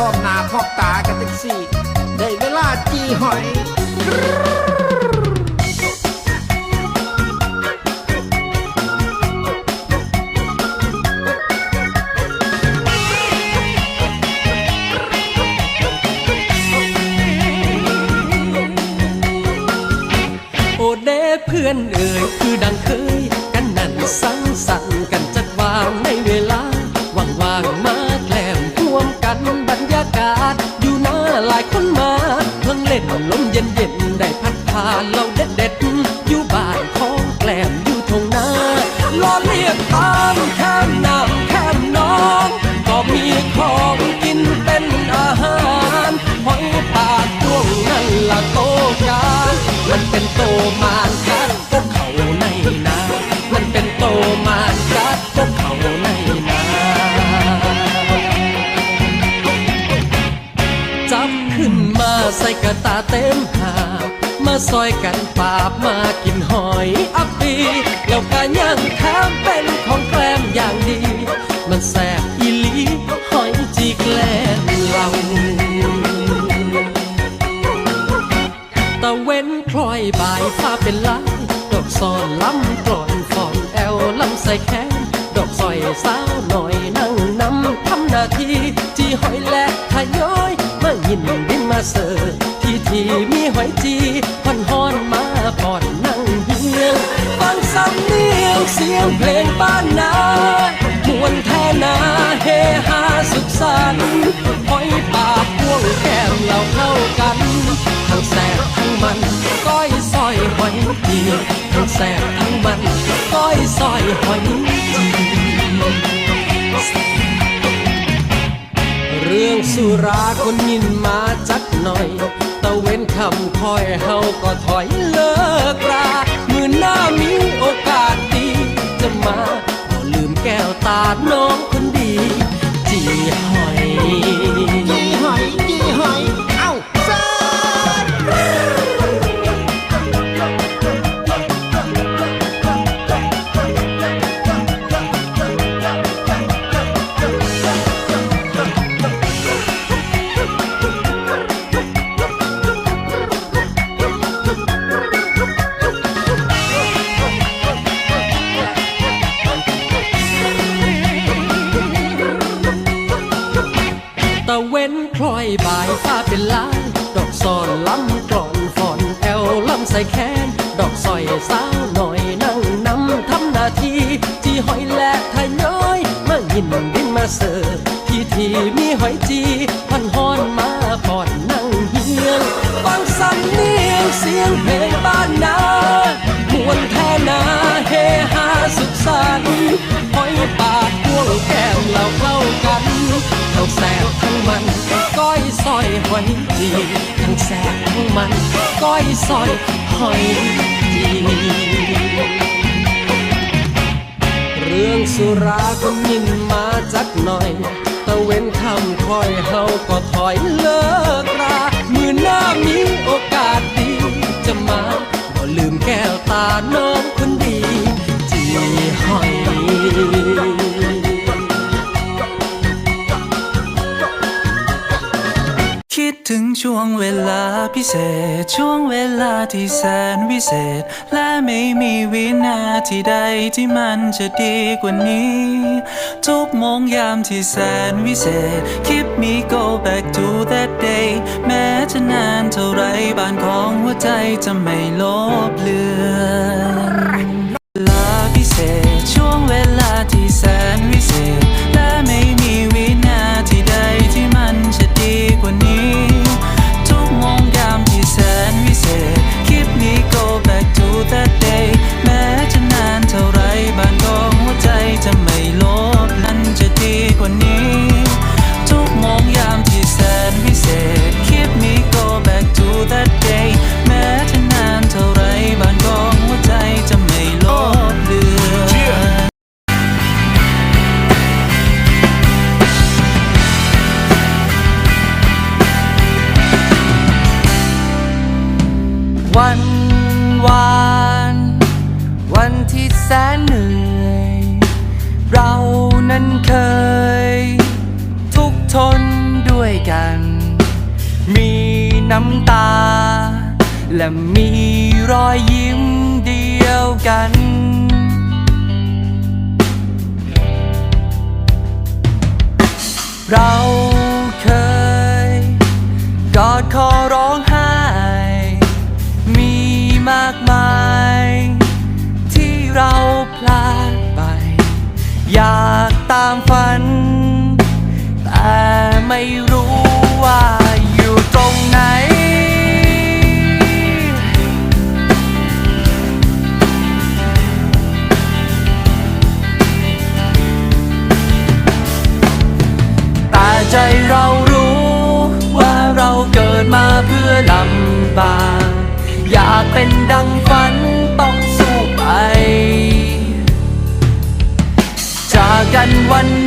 พร้อมหน้าพร้อมตากันจังสี่ ได้เวลาจีหอยโอเดเพื่อนเอ่ยคือดังเคย กันนั่นสังสรรค์ายคนมาเพิ่งเล่นลมเย็นๆได้พัดพาเราเด็ดๆอยู่บ้านของแกล้มอยู่ทงนาล้อเลียกตามแค่น้ำแค่น้อง ก็มีของกินเป็นอาหารหอยปากช่วงนั้นละโตกามันเป็นโตมานกัดพวกเขาในนามันเป็นโตมานกัด ระตาเต็มหามาซอยกันปาบมากินหอยอัปปีแล้วก็ย่างแถมเป็นของแกล้มอย่างดี มันแสบอีลีหอยจีแกล้มเราตะเว้นพลอยบ่ายฟ้าเป็นลายดอกซอนล้ำกลอนฟอนแอลลำใส่แขนดอกซอยสาวหน่อยนั่งนำทำหน้าที่จีหอยและทยอยมายินดินมา เสิร์ฟที่ที่มีหอยจีพันฮอนมาปอนนั่งเฮียงฟังสำเนียงเสียงเพลงบ้านนามวนแท่นาเฮฮาสุขสันต์หอยปากพ่วงแก้มเราเข้ากัน ทั้งแสบทั้งมันก้อยซอยหอยจีทั้งแสบทั้งมันก้อยซอยหอยจี เรื่องสุราคนยินมาจักหน่อย ตะเว้นคำคอยเฮาก็ถอยเลิกรามือหน้ามีโอกาสดีจะมาก็ลืมแก้วตาน้องคนดี จีหอย ใส่แขน ดอกซอยสาวหน่อยนั่งนำทำหน้าที่จีหอยแหละทยอยมายินดินมาเสิร์ฟที่ที่มีหอยจีพันฮอนมาปอนนั่งเฮียงฟังสำเนียงเสียงเพลงบ้านนามวนแท่นาเฮฮาสุขสันต์หอย ซอยหอยจีทั้งแสบทั้งมันก้อยซอยหอยจีเรื่องสุราก็ยินมาจักหน่อยตะเว้นคำคอยเฮาก็ถอยเลิกรามือหน้ามีโอกาสดีจะมาก็ลืมแก้วตาน้องคนดีจีหอย งช่วงเวลาพิเศษ ช่วงเวลาที่แสนวิเศษ และไม่มีวินาทีใดที่มันจะดีกว่านี้ ทุกโมงยามที่แสนวิเศษ Keep me go back to that day แม้จะนานเท่าไรบ้านของหัวใจจะไม่ลบเลือน วันวาน วันที่แสนเหนื่อย เรานั้นเคย ทุกทนด้วยกัน มีน้ำตา และมีรอยยิ้มเดียวกันเรา มากมาย ที่เราพลาดไป อยากตามฝัน แต่ไม่รู้ว่าอยู่ตรงไหน แต่ใจเรารู้ว่าเราเกิดมาเพื่อลำบาก กกันวันนี้ ขอให้เราเป็น